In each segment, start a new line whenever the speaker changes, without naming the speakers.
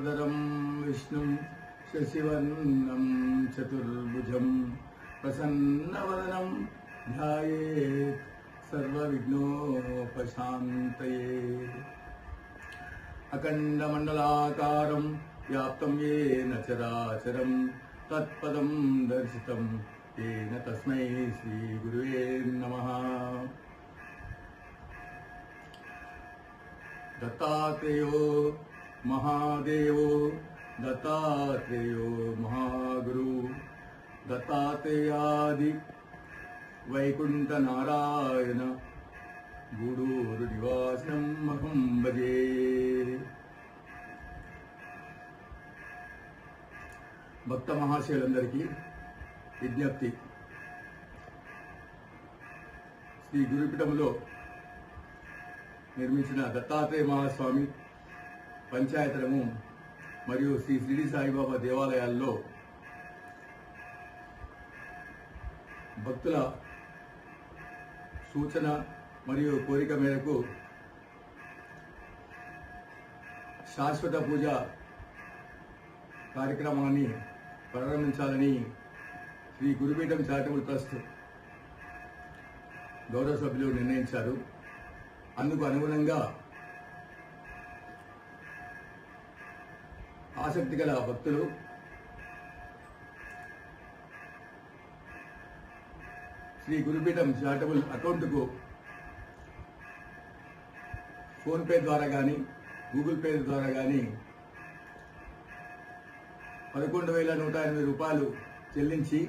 शुक्लाम्बरधरं विष्णुं, शशिवर्णं, चतुर्भुजं, प्रसन्नवदनं ध्यायेत्, सर्वविघ्नोपशान्तये। अखण्डमण्डलाकारं व्याप्तं येन चराचरं, तत्पदं दर्शितं येन तस्मै श्रीगुरुवे नमः। दत्तात्रेयो महादेवो दत्तात्रेयो महागुरु दत्तात्रेयादि वैकुण्ठनारायण गूढूरुनिवासं अहं भजे భక్త మహాశయులందరికీ విజ్ఞప్తి శ్రీ గురుపీఠంలో నిర్మించిన దత్తాత్రేయ మహాస్వామి పంచాయతనము మరియు శ్రీ షిరిడి సాయిబాబా దేవాలయాల్లో భక్తుల సూచన మరియు కోరిక మేరకు శాశ్వత పూజ కార్యక్రమాన్ని ప్రారంభించాలని శ్రీ గురుపీఠం చారిటబుల్ ట్రస్ట్ గౌరవ సభ్యులు నిర్ణయించారు. అందుకు అనుగుణంగా ఆసక్తి గల భక్తులు. శ్రీ గురుపీఠం చారిటబుల్ అకౌంట్కు ఫోన్పే ద్వారా కానీ గూగుల్ పే ద్వారా కానీ పదకొండు వేల నూట ఎనిమిది రూపాయలు చెల్లించి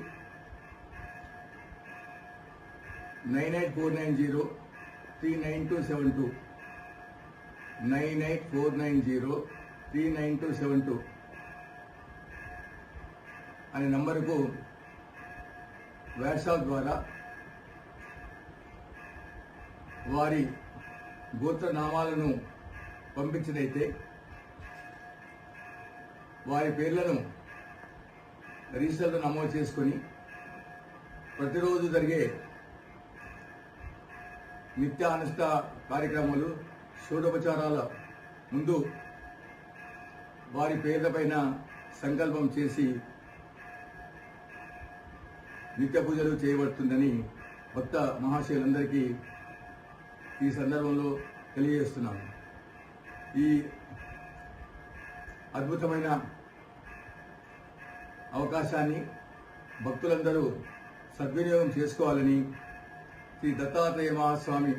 nine eight four nine zero three nine two seven two. Nine eight four nine zero three nine two seven two అనే నంబరుకు వాట్సాప్ ద్వారా వారి గోత్ర నామాలను పంపించినైతే వారి పేర్లను రిజిస్టర్లో నమోదు చేసుకొని ప్రతిరోజు జరిగే నిత్యానుష్ఠ కార్యక్రమాలు షోడోపచారాల ముందు వారి పేర్లపైన సంకల్పం చేసి నిత్య పూజలు చేయబడుతుందని భక్త మహాశయులందరికీ ఈ సందర్భంలో తెలియజేస్తున్నాను. ఈ అద్భుతమైన అవకాశాన్ని భక్తులందరూ సద్వినియోగం చేసుకోవాలని శ్రీ దత్తాత్రేయ మహాస్వామి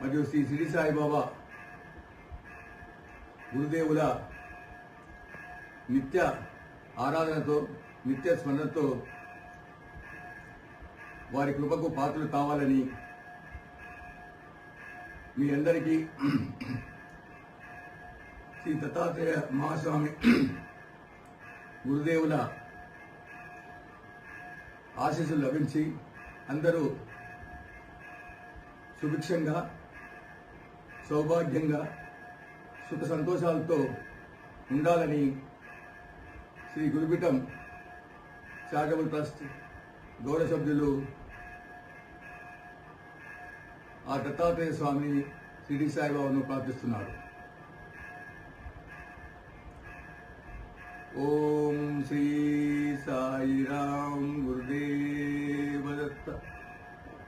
మరియు శ్రీ సిరి సాయిబాబా గురుదేవుల నిత్య ఆరాధనతో నిత్య స్మరణతో వారి కృపకు పాత్రలు కావాలని మీ అందరికీ శ్రీ దత్తాత్రేయ మహాస్వామి గురుదేవుల ఆశీస్సులు లభించి అందరూ సుభిక్షంగా సౌభాగ్యంగా సుఖ సంతోషాలతో ఉండాలని శ్రీ గురుపీఠం చారిటబుల్ ట్రస్ట్ గౌరవ సభ్యులు ఆ దత్తాత్రేయ స్వామిని షిరిడి సాయిబాబాను ప్రార్థిస్తున్నారు. ఓం శ్రీ సాయిరామ్